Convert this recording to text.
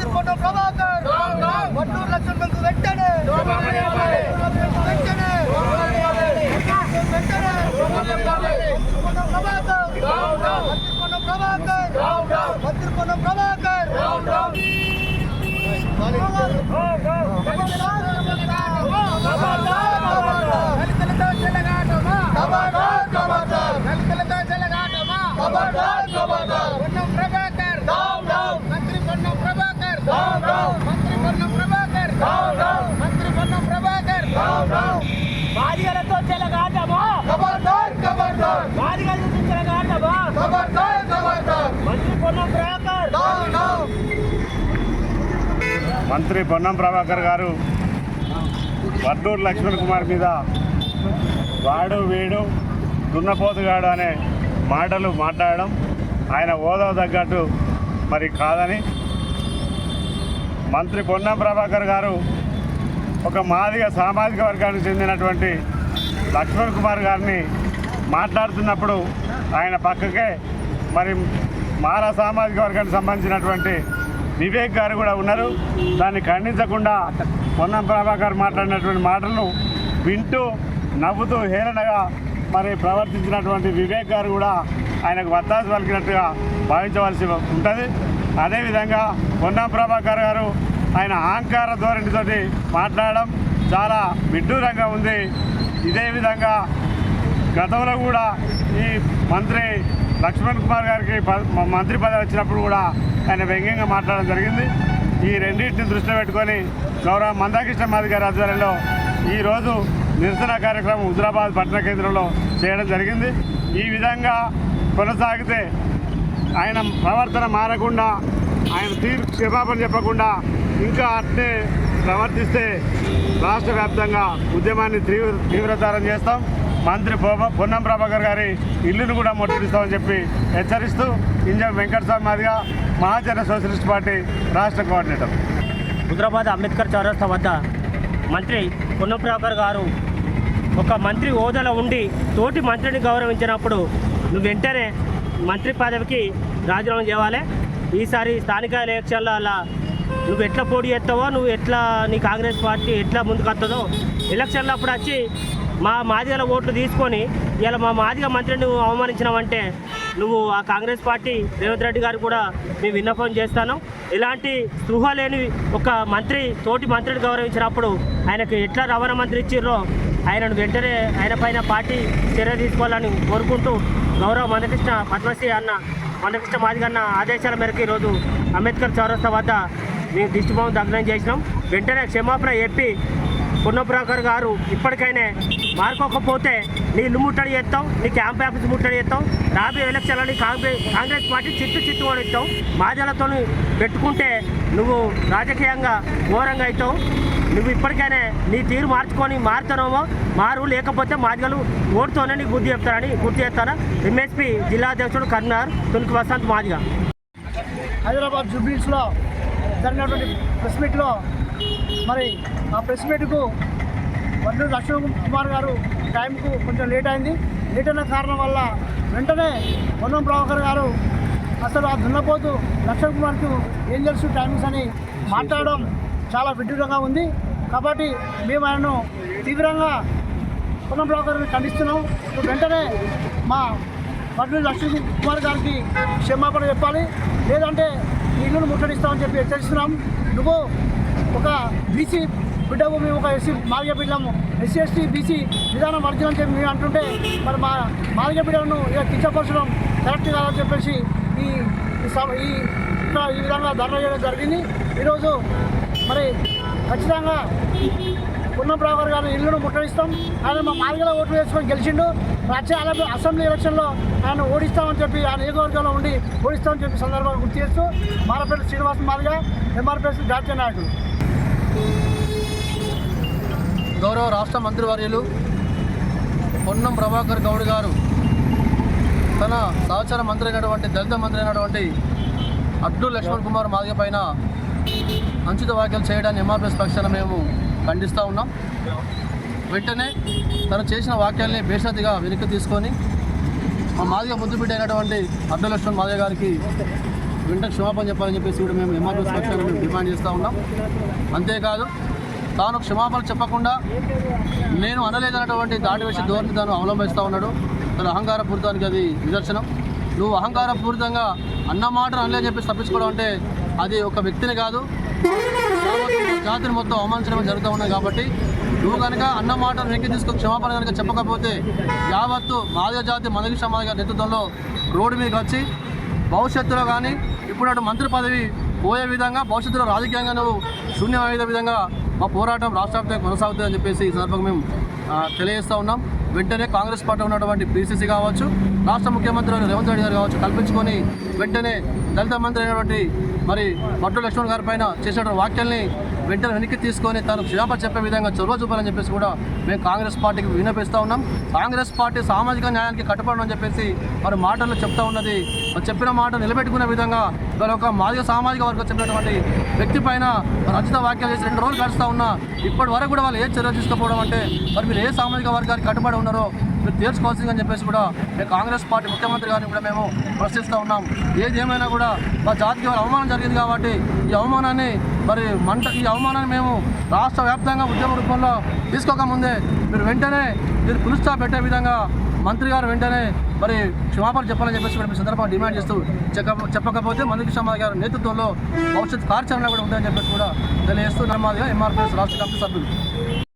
మంత్రి పొన్న ప్రభాకర్ వడ్డూరు లక్ష్మణ్ వెంటనే వెంటనే వెంటనే పొన్న ప్రభాకర్ మంత్రి పొన్న ప్రభాకర్ మంత్రి పొన్న ప్రభాకర్ దళితులతో చెలగాటమా ఖబర్దార్ ఖబర్దార్ దళితులతో చెలగాటమా ఖబర్దార్ ఖబర్దార్ పొన్నం ప్రభాకర్ డౌన్ డౌన్ మంత్రి పొన్నం ప్రభాకర్ డౌన్ డౌన్ మంత్రి పొన్నం ప్రభాకర్ డౌన్ డౌన్ మంత్రి పొన్నం ప్రభాకర్ డౌన్ డౌన్ బాధితులతో చెలగాటమా ఖబర్దార్ ఖబర్దార్ బాధితులతో చెలగాటమా ఖబర్దార్ ఖబర్దార్ మంత్రి పొన్నం ప్రభాకర్ డౌన్ డౌన్ మంత్రి పొన్నం ప్రభాకర్ గారు వడ్డూరు లక్ష్మణ్ కుమార్ మీద వాడు వీడు దున్నపోతుగాడు అనే మాటలు మాట్లాడడం ఆయన హోదా తగ్గట్టు మరి కాదని మంత్రి పొన్నం ప్రభాకర్ గారు ఒక మాదిగ సామాజిక వర్గానికి చెందినటువంటి లక్ష్మణ్ కుమార్ గారిని మాట్లాడుతున్నప్పుడు ఆయన పక్కకే మరి మారా సామాజిక వర్గానికి సంబంధించినటువంటి వివేక్ గారు కూడా ఉన్నారు. దాన్ని ఖండించకుండా పొన్నం ప్రభాకర్ మాట్లాడినటువంటి మాటలను వింటూ నవ్వుతూ హేళనగా మరి ప్రవర్తించినటువంటి వివేక్ గారు కూడా ఆయనకు వత్తాసు పలికినట్టుగా భావించవలసి ఉంటుంది. అదేవిధంగా పొన్నం ప్రభాకర్ గారు ఆయన అహంకార ధోరణితోటి మాట్లాడడం చాలా విడ్డూరంగా ఉంది. ఇదే విధంగా గతంలో కూడా ఈ మంత్రి లక్ష్మణ్ కుమార్ గారికి మ- మంత్రి పదవి వచ్చినప్పుడు కూడా ఆయన వ్యంగ్యంగా మాట్లాడడం జరిగింది. ఈ రెండింటిని దృష్టిలో పెట్టుకొని గౌరవ మందాకృష్ణ మాది గారి ఆధ్వర్యంలో ఈరోజు నిరసన కార్యక్రమం హుజరాబాద్ పట్టణ కేంద్రంలో చేయడం జరిగింది. ఈ విధంగా కొనసాగితే ఆయన ప్రవర్తన మారకుండా ఆయన తీర్పు క్షమాపణ చెప్పకుండా ఇంకా అట్నే ప్రవర్తిస్తే రాష్ట్ర వ్యాప్తంగా ఉద్యమాన్ని తీవ్ర తీవ్రతరం చేస్తాం. మంత్రి పొన్నం ప్రభాకర్ గారి ఇల్లును కూడా ముట్టడిస్తామని చెప్పి హెచ్చరిస్తూ ఇంజం వెంకటస్వామి మాదిగా మహాజన సోషలిస్ట్ పార్టీ రాష్ట్ర కోఆర్డినేటర్. హైదరాబాద్ అంబేద్కర్ చౌరస్తా వద్ద మంత్రి పొన్నం ప్రభాకర్ గారు ఒక మంత్రి హోదాలో ఉండి తోటి మంత్రిని గౌరవించినప్పుడు నువ్వు వెంటనే మంత్రి పదవికి రాజీనామా చేయాలి. ఈసారి స్థానిక ఎలక్షన్ల అలా నువ్వు ఎట్లా పోటీ చేస్తావో నువ్వు ఎట్లా నీ కాంగ్రెస్ పార్టీ ఎట్లా ముందుకు వస్తుందో ఎలక్షన్లో అప్పుడు వచ్చి మా మాదిగల ఓట్లు తీసుకొని ఇలా మా మాదిగ మంత్రిని నువ్వు అవమానించినావంటే నువ్వు ఆ కాంగ్రెస్ పార్టీ రేవంత్ రెడ్డి గారు కూడా మేము విన్నపం చేస్తాను. ఇలాంటి స్పృహ లేని ఒక మంత్రి తోటి మంత్రిని గౌరవించినప్పుడు ఆయనకు ఎట్లా రవాణా మంత్రి ఇచ్చిర్రో ఆయనను వెంటనే ఆయన పైన పార్టీ చర్య తీసుకోవాలని కోరుకుంటూ గౌరవ మందకృష్ణ పద్మశ్రీ అన్న మందకృష్ణ మాదిగ అన్న ఆదేశాల మేరకు ఈరోజు అంబేద్కర్ చౌరస్తా వద్ద మేము దిష్టిభావం దగ్నం చేసినాం. వెంటనే క్షమాపణ చెప్పి పున్నప్రాకర్ గారు ఇప్పటికైనా మార్కోకపోతే నీ ఇల్లు ముట్టడి చేస్తాం నీ క్యాంప్ ఆఫీస్ ముట్టడి చేస్తాం రాబోయే ఎలక్షన్లని కాంగ్రెస్ కాంగ్రెస్ పార్టీ చిత్తు చిత్తు ఇస్తాం మాజలతో పెట్టుకుంటే నువ్వు రాజకీయంగా ఘోరంగా అవుతావు. నువ్వు ఇప్పటికైనా నీ తీరు మార్చుకొని మారుతానేమో మారు లేకపోతే మాదిగలు ఓటుతోనే నీకు గుర్తు చెప్తారని గుర్తు చేస్తారా ఎంఎస్పీ జిల్లా అధ్యక్షుడు కర్నార్ తులికి వసంత్ మాదిగా. హైదరాబాద్ జూబ్లీస్లో జరిగినటువంటి ప్రెస్ మీట్లో మరి ఆ ప్రెస్ మీట్కు వడ్లు లక్ష్మణ్ కుమార్ గారు టైంకు కొంచెం లేట్ అయింది. లేట్ అయిన కారణం వల్ల వెంటనే పొన్నం ప్రభాకర్ గారు అసలు ఆ దున్నపోతు లక్ష్మణ్ కుమార్కు ఏం తెలుసు టైమింగ్స్ అని మాట్లాడడం చాలా విడ్డూరంగా ఉంది. కాబట్టి మేము ఆయనను తీవ్రంగా పొన్నం ప్రభాకర్ని ఖండిస్తున్నాం. వెంటనే మా వడ్లు లక్ష్మణ్ కుమార్ గారికి క్షమాపణ చెప్పాలి. లేదంటే ఇల్లును ముట్టడిస్తామని చెప్పి హెచ్చరిస్తున్నాం. నువ్వు ఒక బీసీ బిడ్డకు మేము ఒక ఎస్సీ మాదిగ బిడ్డము. ఎస్సీ ఎస్టీ బీసీ విధానం వర్జనం చెప్పి మేము అంటుంటే మరి మా మాదిగ బిడ్డలను ఇక కించపరచడం కరెక్ట్ కాదని చెప్పేసి ఈ ఈ ఈ విధంగా ధర్నా చేయడం జరిగింది. ఈరోజు మరి ఖచ్చితంగా పున్నం ప్రభాకర్ గారిని ఇల్లును ముట్టడిస్తాం. ఆయన మా మాదిగలో ఓట్లు వేసుకొని గెలిచిండు. వచ్చే అసెంబ్లీ ఎలక్షన్లో ఆయన ఓడిస్తామని చెప్పి ఆయన నియోజకవర్గంలో ఉండి ఓడిస్తామని చెప్పి సందర్భంగా గుర్తు చేస్తూ మారపేట శ్రీనివాస్ మాదిగా ఎంఆర్పీఎస్ జాతీయ నాయకులు. గౌరవ రాష్ట్ర మంత్రివర్యులు పొన్నం ప్రభాకర్ గౌడ్ గారు తన సహచర మంత్రి అయినటువంటి దళిత మంత్రి అయినటువంటి అబ్దుల్ లక్ష్మణ్ కుమార్ మాదిగ పైన అంచిత వ్యాఖ్యలు చేయడాన్ని ఎంఆర్పిఎస్ పక్షాన మేము ఖండిస్తూ ఉన్నాం. వెంటనే తను చేసిన వాక్యాల్ని బేషరతిగా వెనక్కి తీసుకొని మా మాదిగ ముద్దు బిడ్డ అయినటువంటి అబ్దుల్ లక్ష్మణ్ మాదిగ గారికి వెంటనే క్షమాపణ చెప్పాలని చెప్పేసి కూడా మేము ఎంఆర్ఎస్ పక్షాన్ని మేము డిమాండ్ చేస్తూ ఉన్నాం. అంతేకాదు తాను క్షమాపణ చెప్పకుండా నేను అనలేదన్నటువంటి దాడి వేసే ధోరణి తాను అవలంబిస్తూ ఉన్నాడు. తన అహంకారపూరితానికి అది నిదర్శనం. నువ్వు అహంకారపూరితంగా అన్న మాటను అనలేదని చెప్పేసి తప్పించుకోవడం అంటే అది ఒక వ్యక్తిని కాదు. జాతిని మొత్తం అవమానించడం జరుగుతూ ఉన్నది కాబట్టి నువ్వు కనుక అన్న మాటను వెనక్కి తీసుకుని క్షమాపణ కనుక చెప్పకపోతే యావత్తు మాదిగ జాతి మనకి సమాజ నేతృత్వంలో రోడ్డు మీదకి వచ్చి భవిష్యత్తులో కానీ ఇప్పుడు అటు మంత్రి పదవి పోయే విధంగా భవిష్యత్తులో రాజకీయంగా నువ్వు శూన్యమయ్యే విధంగా మా పోరాటం రాష్ట్రవ్యాప్తంగా కొనసాగుతుందని చెప్పేసి ఈ సందర్భంగా మేము తెలియజేస్తూ ఉన్నాం. వెంటనే కాంగ్రెస్ పార్టీ ఉన్నటువంటి పీసీసీ కావచ్చు రాష్ట్ర ముఖ్యమంత్రి రేవంత్ రెడ్డి గారు కావచ్చు కల్పించుకొని వెంటనే దళిత మంత్రి అయినటువంటి మరి మట్టు లక్ష్మణ్ గారి పైన చేసినటువంటి వ్యాఖ్యల్ని వెంటనే వెనక్కి తీసుకొని తను క్షమాపణ చెప్పే విధంగా చొరవ చూపాలని చెప్పేసి కూడా మేము కాంగ్రెస్ పార్టీకి విన్నపిస్తూ ఉన్నాం. కాంగ్రెస్ పార్టీ సామాజిక న్యాయానికి కట్టుబడి అని చెప్పేసి మరి మాటలు చెప్తా ఉన్నది. మరి చెప్పిన మాట నిలబెట్టుకునే విధంగా మరి ఒక మాదిగ సామాజిక వర్గం చెప్పినటువంటి వ్యక్తి పైన మరి రచిత వ్యాఖ్యలు చేసి రెండు రోజులు గడుస్తూ ఉన్నా. ఇప్పటి వరకు కూడా వాళ్ళు ఏ చర్య తీసుకోకపోవడం అంటే మరి మీరు ఏ సామాజిక వర్గానికి కట్టుబడి ఉన్నారో మీరు తీర్చుకోవాల్సిందని చెప్పేసి కూడా మేము కాంగ్రెస్ పార్టీ ముఖ్యమంత్రి గారిని కూడా మేము ప్రశ్నిస్తూ ఉన్నాం. ఏది ఏమైనా కూడా మా జాతికి అవమానం జరిగింది కాబట్టి ఈ అవమానాన్ని మరి మంట ఈ అవమానాన్ని మేము రాష్ట్ర వ్యాప్తంగా ఉద్యమ రూపంలో తీసుకోకముందే మీరు వెంటనే మీరు పులుస్తా పెట్టే విధంగా మంత్రి గారు వెంటనే మరి క్షమాపణ చెప్పాలని చెప్పేసి కూడా మీ సందర్భంగా డిమాండ్ చేస్తూ చెప్పకపోతే మంత్రి సమాజ్ గారి నేతృత్వంలో భవిష్యత్ కార్యాచరణ కూడా ఉందని చెప్పేసి కూడా తెలియజేస్తూ నమ్మదిగా ఎంఆర్పీఎస్ రాష్ట్ర కమిటీ సభ్యులు.